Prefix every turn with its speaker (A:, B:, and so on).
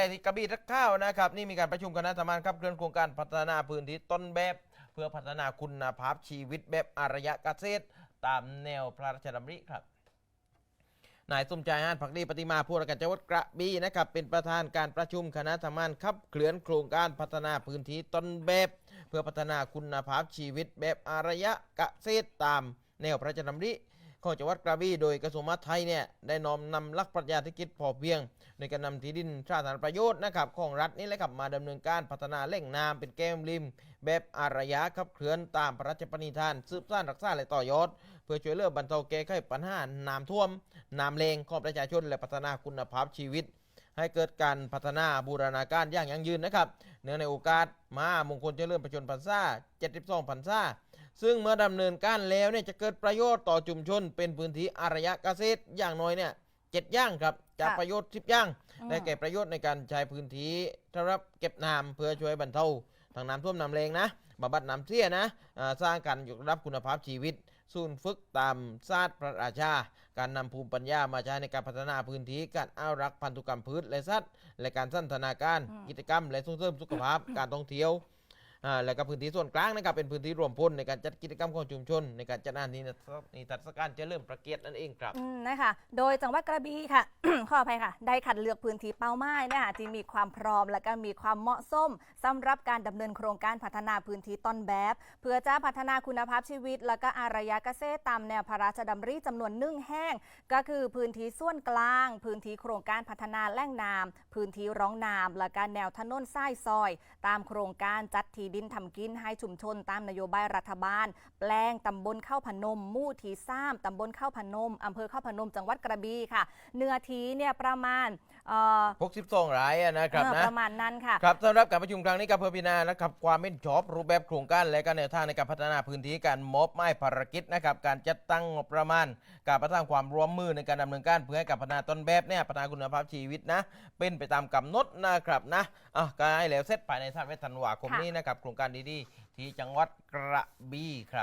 A: รกที่กระบี่ทักข้าวนะครับ นี่มีการประชุมคณะทำงานครับเคลื่อนโครงการพัฒนาพื้นที่ต้นแบบ เพื่อพัฒนาคุณภาพชีวิตแบบอารยะเกษตร ตามแนวพระราชดำริครับนายสมใจฮานผักดีปฏิมาผู้ราชการจังหวัดกระบี่นะครับเป็นประธานการประชุมคณะทำงานขับเคลื่อนโครงการพัฒนาพื้นที่ต้นแบบ เพื่อพัฒนาคุณภาพชีวิตแบบอารยะเกษตรตาม แนวพระราชดำริ ของจังหวัดกระบี่โดยกระทรวงมหาดไทยเนี่ยได้น้อมนำหลักปรัชญาเศรษฐกิจพอเพียง ในการนำที่ดินสาธารณประโยชน์นะครับของรัฐนี่แหละครับมาดำเนินการพัฒนาแหล่งน้ำเป็นแก้มริม แบบอารยะขับเคลื่อนตามพระราชปณิธาน สืบสานรักษาและต่อยอด เพื่อช่วยเหลือบรรเทาแก้ไขปัญหาน้ำท่วมน้ำเลงของประชาชนและพัฒนาคุณภาพชีวิต ให้เกิดการพัฒนาบูรณาการอย่างยั่งยืนนะครับ เนื่องในโอกาสมามงคลเจริญประชนพรรษา 72พรรษา ซึ่งเมื่อดำเนินการแล้วเนี่ยจะเกิดประโยชน์ต่อชุมชน เป็นพื้นที่อารยะเกษตรอย่างน้อยเนี่ยเจ็ดอย่างครับจาก
B: ค่ะ
A: ประโยชน์10อย่าง
B: อืม
A: ได้แก่ประโยชน์ในการใช้พื้นที่สำหรับเก็บน้ำเพื่อช่วยบรรเทา ทางน้ำท่วมน้ำแรงนะบำบัดน้ำเสียนะอ่าสร้างการยกระดับคุณภาพชีวิตศูนย์ฝึกตามศาสตร์พระราชา การนำภูมิปัญญามาใช้ในการพัฒนาพื้นที่ การอนุรักษ์พันธุกรรมพืชและสัตว์ และการสันทนาการ
B: อืม
A: กิจกรรม และส่งเสริมสุขภาพ การท่องเที่ยว อ่าและก็พื้นที่ส่วนกลางนะครับเป็นพื้นที่รวมพลในการจัดกิจกรรมของชุมชน ในการจัดงานนิทรรศการเริญประเกียรตินั่นเองครับ
B: นะคะ โดยจังหวัดกระบี่ค่ะ ขออภัยค่ะ ได้คัดเลือกพื้นที่เป้าหมายนะคะที่มีความพร้อมและก็มีความเหมาะสมสำหรับการดำเนินโครงการพัฒนาพื้นที่ต้นแบบ เพื่อจะพัฒนาคุณภาพชีวิต และก็อารยะเกษตรตามแนวพระราชดำริจำนวนหนึ่งแห้ง ก็คือพื้นที่ส่วนกลาง พื้นที่โครงการพัฒนาแหล่งน้ำพื้นที่ร้องน้ำและการแนวถนนสายซอย ตามโครงการจัดทีดินทำกินให้ชุมชนตามนโยบายรัฐบาล แปลงตำบลเข้าพนม มู่ทีซ้ำตำบลเข้าพนมอำเภอเข้าพนมจังหวัดกระบี่ค่ะ เนื้อที่เนี่ยประมาณเอ่อ
A: 62รายอะนะครับ
B: เอ่อ
A: นะ
B: ประมาณนั้นค่ะ
A: ครับสำหรับการประชุมครั้งนี้กับเพื่อพิจารณานะครับความเป็นชอบรูปแบบโครงการและก็แนวทางในการพัฒนาพื้นที่การมอบหมายภารกิจนะครับการจัดตั้งงบประมาณ การประสานความร่วมมือในการดำเนินการเพื่อให้กับพัฒนาต้นแบบเนี่ยพัฒนาคุณภาพชีวิตนะเป็นไปตามกำหนดนะครับนะอะก็ให้แล้วเสร็จภายในสัปดาห์ธันวาคม
B: ค่ะ
A: นี้นะครับโครงการดีๆ ที่จังหวัดกระบี่ครับ